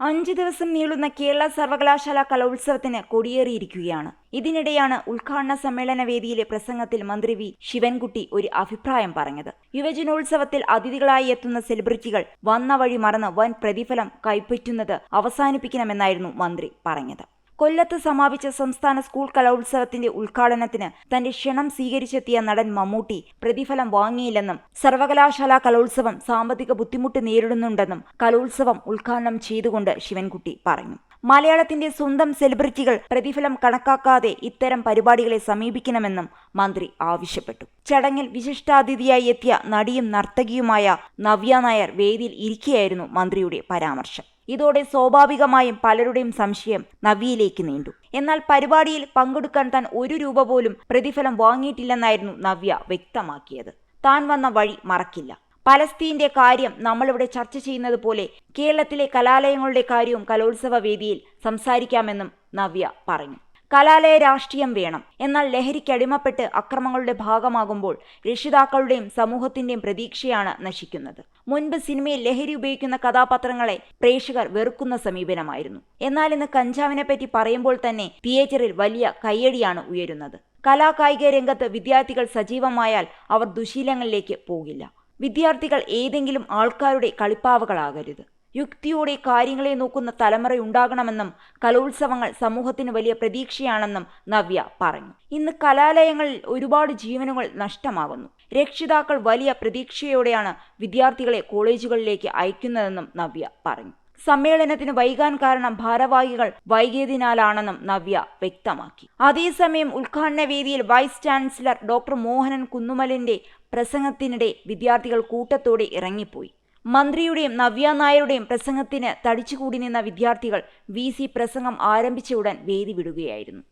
അഞ്ചു ദിവസം നീളുന്ന കേരള സർവകലാശാല കലോത്സവത്തിന് കൊടിയേറിയിരിക്കുകയാണ്. ഇതിനിടെയാണ് ഉദ്ഘാടന സമ്മേളന വേദിയിലെ പ്രസംഗത്തിൽ മന്ത്രി വി. ശിവൻകുട്ടി ഒരു അഭിപ്രായം പറഞ്ഞത്. യുവജനോത്സവത്തിൽ അതിഥികളായി എത്തുന്ന സെലിബ്രിറ്റികൾ വന്ന വഴി മറന്ന് വൻ പ്രതിഫലം കൈപ്പറ്റുന്നത് അവസാനിപ്പിക്കണമെന്നായിരുന്നു മന്ത്രി പറഞ്ഞത്. കൊല്ലത്ത് സമാപിച്ച സംസ്ഥാന സ്കൂൾ കലോത്സവത്തിന്റെ ഉദ്ഘാടനത്തിന് തന്റെ ക്ഷണം സ്വീകരിച്ചെത്തിയ നടൻ മമ്മൂട്ടി പ്രതിഫലം വാങ്ങിയില്ലെന്നും സർവകലാശാല കലോത്സവം സാമ്പത്തിക ബുദ്ധിമുട്ട് നേരിടുന്നുണ്ടെന്നും കലോത്സവം ഉദ്ഘാടനം ചെയ്തുകൊണ്ട് ശിവൻകുട്ടി പറഞ്ഞു. മലയാളത്തിന്റെ സ്വന്തം സെലിബ്രിറ്റികൾ പ്രതിഫലം കണക്കാക്കാതെ ഇത്തരം പരിപാടികളെ സമീപിക്കണമെന്നും മന്ത്രി ആവശ്യപ്പെട്ടു. ചടങ്ങിൽ വിശിഷ്ടാതിഥിയായി എത്തിയ നടിയും നർത്തകിയുമായ നവ്യ നായർ വേദിയിൽ ഇരിക്കുകയായിരുന്നു മന്ത്രിയുടെ പരാമർശം. ഇതോടെ സ്വാഭാവികമായും പലരുടെയും സംശയം നവ്യയിലേക്ക് നീണ്ടു. എന്നാൽ പരിപാടിയിൽ പങ്കെടുക്കാൻ താൻ ഒരു രൂപ പോലും പ്രതിഫലം വാങ്ങിയിട്ടില്ലെന്നായിരുന്നു നവ്യ വ്യക്തമാക്കിയത്. താൻ വന്ന വഴി മറക്കില്ല. പലസ്തീന്റെ കാര്യം നമ്മളിവിടെ ചർച്ച ചെയ്യുന്നത് പോലെ കേരളത്തിലെ കലാലയങ്ങളുടെ കാര്യവും കലോത്സവ വേദിയിൽ സംസാരിക്കാമെന്നും നവ്യ പറഞ്ഞു. കലാലയ രാഷ്ട്രീയം വേണം. എന്നാൽ ലഹരിക്ക് അടിമപ്പെട്ട് അക്രമങ്ങളുടെ ഭാഗമാകുമ്പോൾ രക്ഷിതാക്കളുടെയും സമൂഹത്തിന്റെയും പ്രതീക്ഷയാണ് നശിക്കുന്നത്. മുൻപ് സിനിമയിൽ ലഹരി ഉപയോഗിക്കുന്ന കഥാപാത്രങ്ങളെ പ്രേക്ഷകർ വെറുക്കുന്ന സമീപനമായിരുന്നു. എന്നാൽ ഇന്ന് കഞ്ചാവിനെ പറ്റി പറയുമ്പോൾ തന്നെ തിയേറ്ററിൽ വലിയ കയ്യടിയാണ് ഉയരുന്നത്. കലാകായിക രംഗത്ത് വിദ്യാർത്ഥികൾ സജീവമായാൽ അവർ ദുശീലങ്ങളിലേക്ക് പോകില്ല. വിദ്യാർത്ഥികൾ ഏതെങ്കിലും ആൾക്കാരുടെ കളിപ്പാവകളാകരുത്. യുക്തിയോടെ കാര്യങ്ങളെ നോക്കുന്ന തലമുറയുണ്ടാകണമെന്നും കലോത്സവങ്ങൾ സമൂഹത്തിന് വലിയ പ്രതീക്ഷയാണെന്നും നവ്യ പറഞ്ഞു. ഇന്ന് കലാലയങ്ങളിൽ ഒരുപാട് ജീവനുകൾ നഷ്ടമാകുന്നു രക്ഷിതാക്കൾ വലിയ പ്രതീക്ഷയോടെയാണ് വിദ്യാർത്ഥികളെ കോളേജുകളിലേക്ക് അയക്കുന്നതെന്നും നവ്യ പറഞ്ഞു. സമ്മേളനത്തിന് വൈകാൻ കാരണം ഭാരവാഹികൾ വൈകിയതിനാലാണെന്നും നവ്യ വ്യക്തമാക്കി. അതേസമയം ഉദ്ഘാടന വേദിയിൽ വൈസ് ചാൻസലർ ഡോക്ടർ മോഹനൻ കുന്നുമലിന്റെ പ്രസംഗത്തിനിടെ വിദ്യാർത്ഥികൾ കൂട്ടത്തോടെ ഇറങ്ങിപ്പോയി. മന്ത്രിയുടെയും നവ്യ നായരുടെയും പ്രസംഗത്തിന് തടിച്ചുകൂടി നിന്ന വിദ്യാർത്ഥികൾ വി പ്രസംഗം ആരംഭിച്ച ഉടൻ വേദി വിടുകയായിരുന്നു